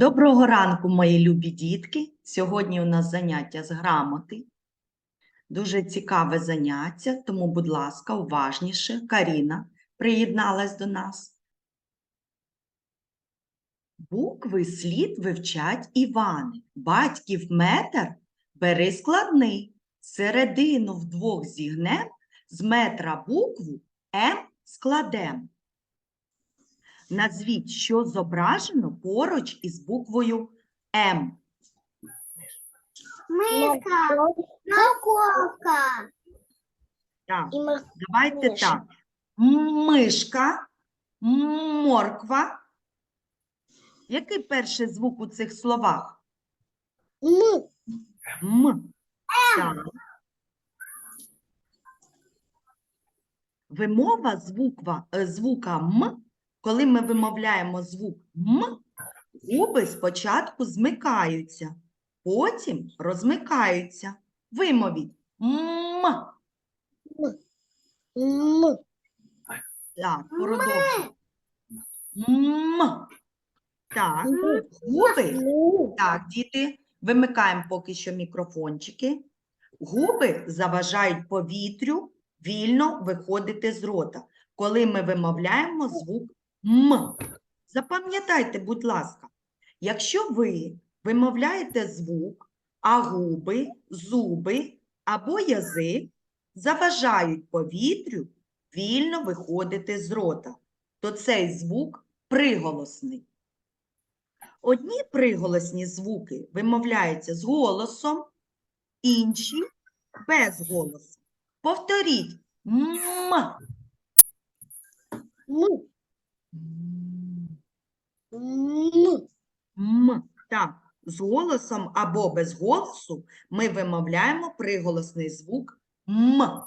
Доброго ранку, мої любі дітки. Сьогодні у нас заняття з грамоти. Дуже цікаве заняття, тому, будь ласка, уважніше. Каріна приєдналась до нас. Букви слід вивчать Івани. Батьків метр бери складний. Середину вдвох зігнем, з метра букву М складем. Назвіть, що зображено поруч із буквою М. Миска, морковка. Так, давайте миша. так. Мишка, морква. Який перший звук у цих словах? М. М. Так. Вимова звуква, е, звука М, коли ми вимовляємо звук М, губи спочатку змикаються, потім розмикаються. Вимовіть М. М. Так, продовжуємо. М. Так, губи. Так, діти, вимикаємо поки що мікрофончики. Губи заважають повітрю вільно виходити з рота, коли ми вимовляємо звук М. Запам'ятайте, будь ласка, якщо ви вимовляєте звук, а губи, зуби або язик заважають повітрю вільно виходити з рота, то цей звук приголосний. Одні приголосні звуки вимовляються з голосом, інші без голосу. Повторіть м. М. М. М. Так, з голосом або без голосу ми вимовляємо приголосний звук М.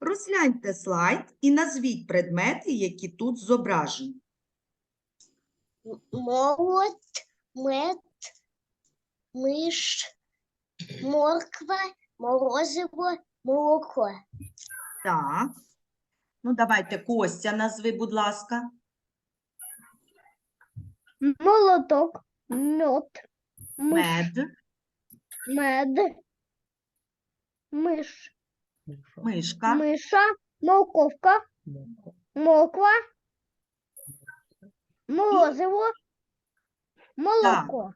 Розгляньте слайд і назвіть предмети, які тут зображені. Молот, мед, миш, морква, морозиво, молоко. Так. Ну, давайте Костя назви, будь ласка. Молоток, мед, Мед, мед, миш, мишка, миша, морковка, морква, морозиво, молоко.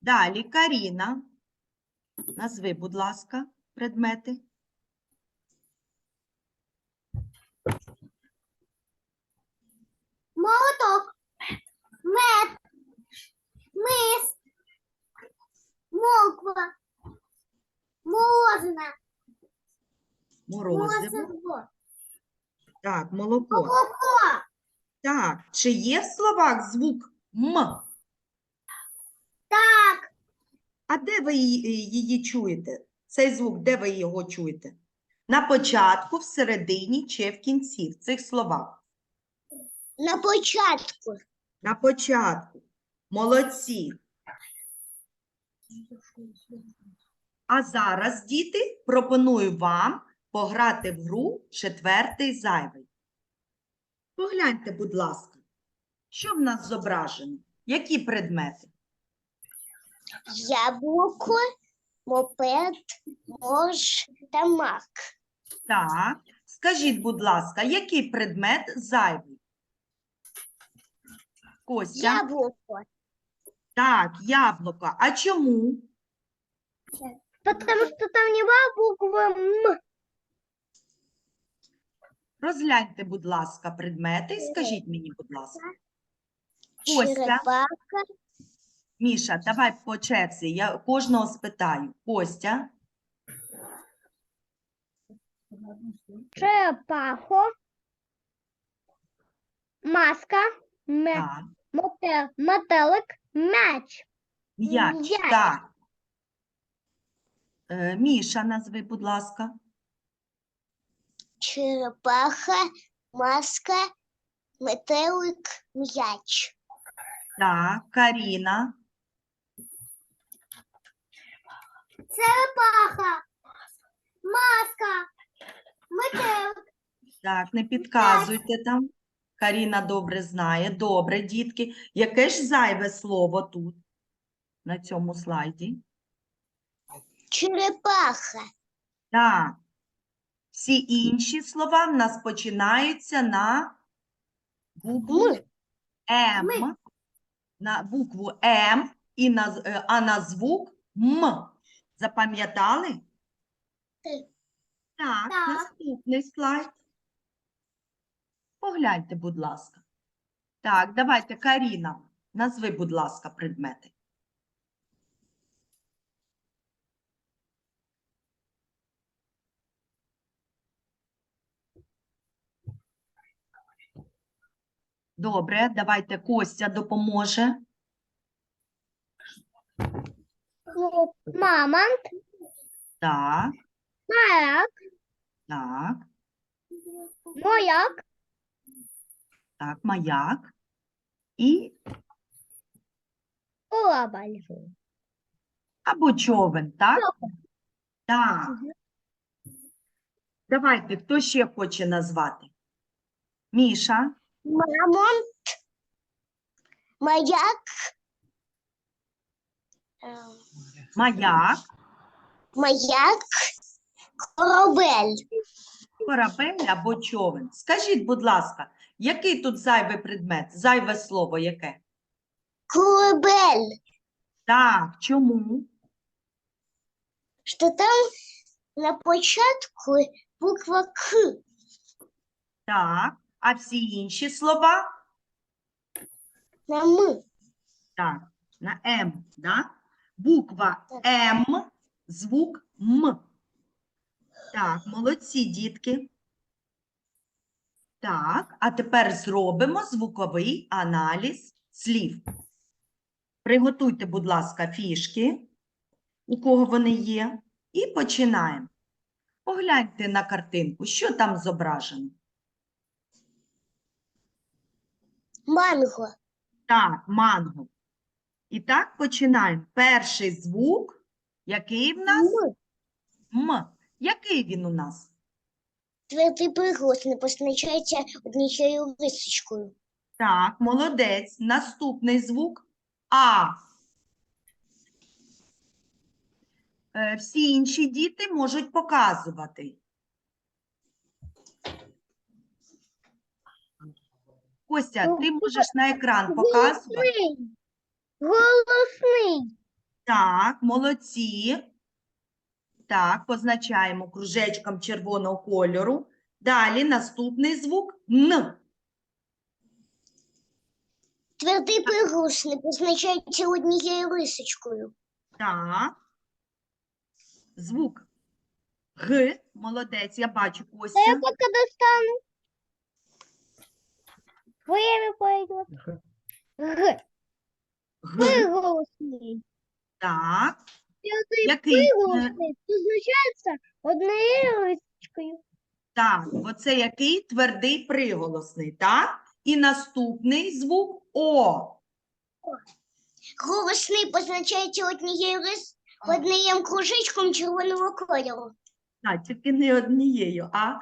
Далі Каріна. Назви, будь ласка, предмети. Молоток, мед, мис, морква, морозина, Морозиво. морозиво, Так, молоко. молоко. Так, чи є в словах звук М? Так, А де ви її, її чуєте? Цей звук, де ви його чуєте? На початку, всередині чи в кінці в цих словах? На початку. На початку. Молодці. А зараз, діти, пропоную вам пограти в гру четвертий зайвий. Погляньте, будь ласка, що в нас зображено? Які предмети? Яблуко, мопед, морж та мак. Так, скажіть, будь ласка, який предмет зайвий? Костя? Яблуко. Так, яблуко. А чому? Потому что там не буква М. Розгляньте, будь ласка, предмети і скажіть мені, будь ласка. Костя. Черепаха, Міша, давай по черзі, я кожного спитаю. Костя, черепахо, маска, ме, так, мотел, метелик, м'яч. м'яч, М'яч. так. Е, Міша, назви, будь ласка. Черепаха, маска, метелик, м'яч. Так, Каріна. Черепаха, маска, метелик, Так, не підказуйте там. Каріна добре знає. Добре, дітки. Яке ж зайве слово тут, на цьому слайді? Черепаха. Так. Всі інші слова в нас починаються на букву Ми. М. На букву М, і на, е, а на звук М. Запам'ятали? Так, Так. наступний слайд. Погляньте, будь ласка. Так, давайте, Каріна, назви, будь ласка, предмети. Добре, давайте Костя допоможе. Мамонт. Так, Маяк. так, Маяк. Так, маяк. І Корабль. або човен, так? Так. Давайте, хто ще хоче назвати? Міша, Мамонт. Маяк. Маяк, Маяк. Корабель. корабель або човен. Скажіть, будь ласка, який тут зайвий предмет? Зайве слово яке? Корабель. Так, чому? Что там на початку буква К. Так, а всі інші слова? На М. Так, на М, да? Буква М, звук М. Так, молодці, дітки. Так, а тепер зробимо звуковий аналіз слів. Приготуйте, будь ласка, фішки, у кого вони є, і починаємо. Погляньте на картинку, що там зображено. Манго. Так, манго. І так починаємо. Перший звук, який в нас? М. М. Який він у нас? Твердий приголосний позначається однією рисочкою. Так, молодець. Наступний звук А. Е, Всі інші діти можуть показувати. Костя, ти можеш на екран показувати? Голосний. Так, молодці. Так, позначаємо кружечком червоного кольору. Далі наступний звук Н. Твердий приголосний позначається однією рисочкою. Так. Звук Г. Молодець, я бачу Костя. Я поки достану. Время пойдет. Г. Г. Приголосний. Так. Який? приголосний позначається однією рисочкою. Так, оце який твердий приголосний, так? І наступний звук О. Голосний позначається однією рис, однією кружечком червоного кольору. А, тільки не однією, а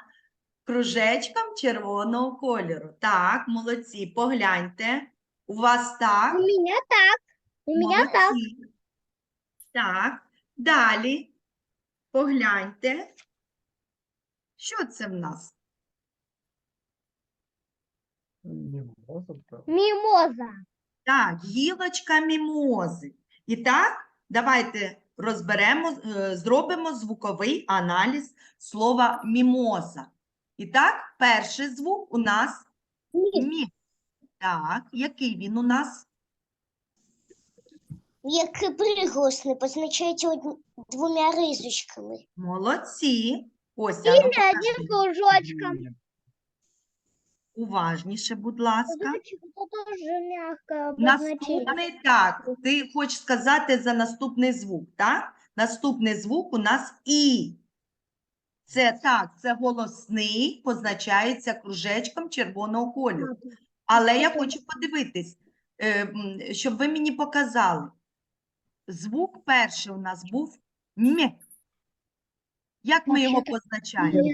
кружечком червоного кольору. Так, молодці, погляньте. У вас так? У мене так. У мене так. Молодці. Так, далі погляньте. Що це в нас? Мімоза. Так, гілочка мімози. І так, давайте розберемо, е, зробимо звуковий аналіз слова мімоза. І так, перший звук у нас Мі. мі. Так, який він у нас? Як приголосний позначається одні- двома рисочками. Молодці. Ось, а ну, покажи. кружочком. уважніше, будь ласка. Это тоже мягкое Наступний, так, ти хочеш сказати за наступний звук, так? Наступний звук у нас І. Це так, це голосний, позначається кружечком червоного кольору. Але я хочу подивитись, е, м, щоб ви мені показали. Звук перший у нас був М. Як ми його позначаємо?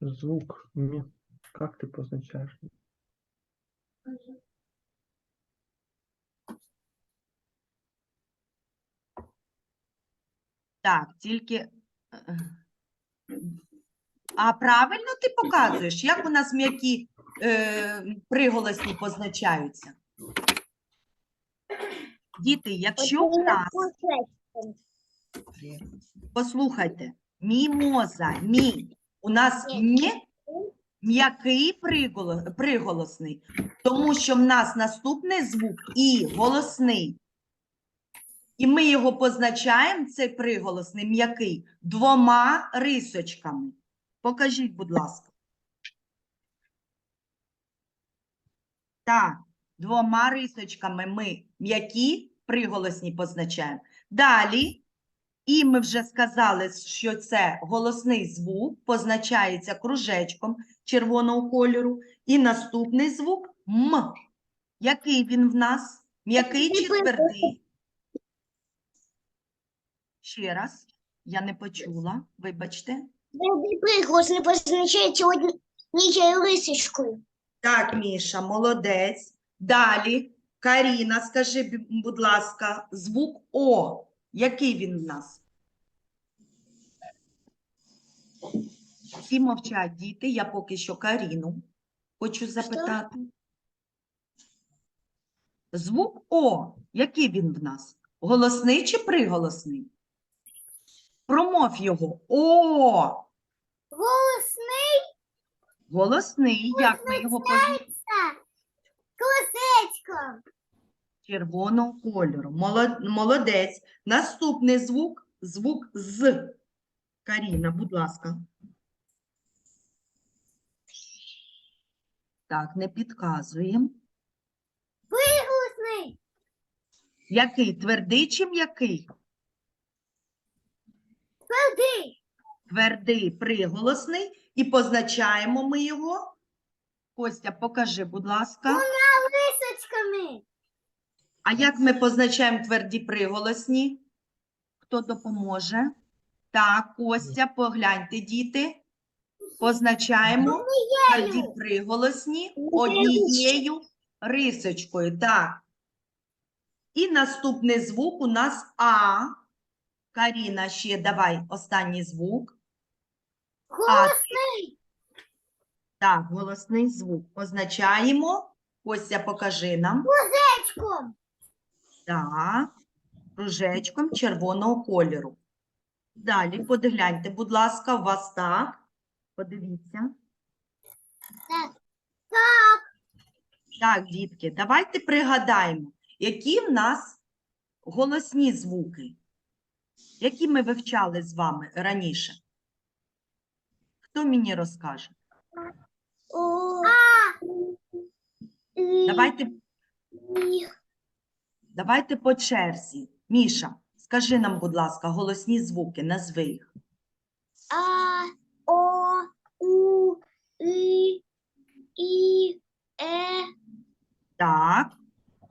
Звук. М. Как ты позначаешь? Так, тільки. е, А правильно ти показуєш, як у нас м'які е, приголосні позначаються? Діти, якщо в нас, послухайте, мімоза, мі, у нас м м'який приголосний, тому що в нас наступний звук і голосний. І ми його позначаємо, цей приголосний м'який, двома рисочками. Покажіть, будь ласка. Так, двома рисочками ми м'які приголосні позначаємо. Далі, і ми вже сказали, що це голосний звук, позначається кружечком червоного кольору. І наступний звук М. Який він в нас? М'який чи Твердий. Ще раз, я не почула, вибачте. Приголосний позначається однією рисочкою. Так, Міша, молодець. Далі, Каріна, скажи, будь ласка, звук О. Який він в нас? Всі мовчать діти, я поки що Каріну хочу запитати. Звук О, який він в нас? Голосний чи приголосний? Промов його. О! Голосний Голосний. Як ми його позначаємо? Класечко. червоного кольору. Моло- Молодець. Наступний звук звук з. Каріна, будь ласка. Так, не підказуємо. Приголосний. Який? Твердий чи м'який? Твердий. Твердий приголосний. І позначаємо ми його. Костя, покажи, будь ласка. Рисочками. А як ми позначаємо тверді приголосні? Хто допоможе? Так, Костя, погляньте, діти. Позначаємо тверді приголосні однією рисочкою. Так. І наступний звук у нас А. Каріна, ще давай останній звук. Голосний. Так, голосний звук. Позначаємо. Костя, покажи нам. Кружечком. Так, кружечком червоного кольору. Далі подгляньте, будь ласка, у вас так. Подивіться. Так. Так, дітки, давайте пригадаємо, які в нас голосні звуки, які ми вивчали з вами раніше. Хто мені розкаже? Давайте, давайте по черзі. Міша, скажи нам, будь ласка, голосні звуки, назви їх. А, О, У, И, І, Е. Так,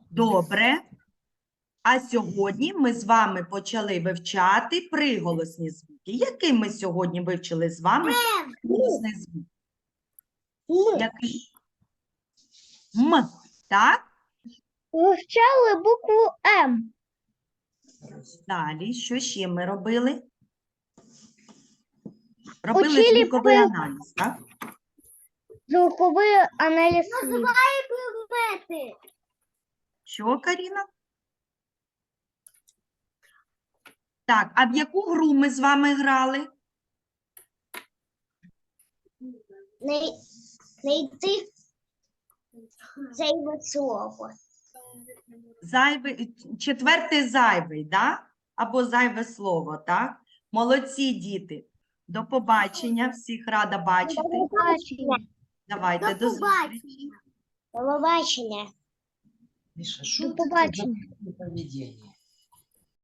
добре. А сьогодні ми з вами почали вивчати приголосні звуки. Який ми сьогодні вивчили з вами приголосний звук? Який? М, так? Вивчали букву М. Далі, що ще ми робили? Робили Учили звуковий при- аналіз, так? Звуковий аналіз. Називає предмети. Що, Каріна? Так, а в яку гру ми з вами грали? Найти зайве слово. Зайвий, четвертий зайвий, да? Або зайве слово, так? Молодці, діти. До побачення. Всіх рада бачити. побачення. Давайте до зустрічі. До побачення. Миша, что До побачення.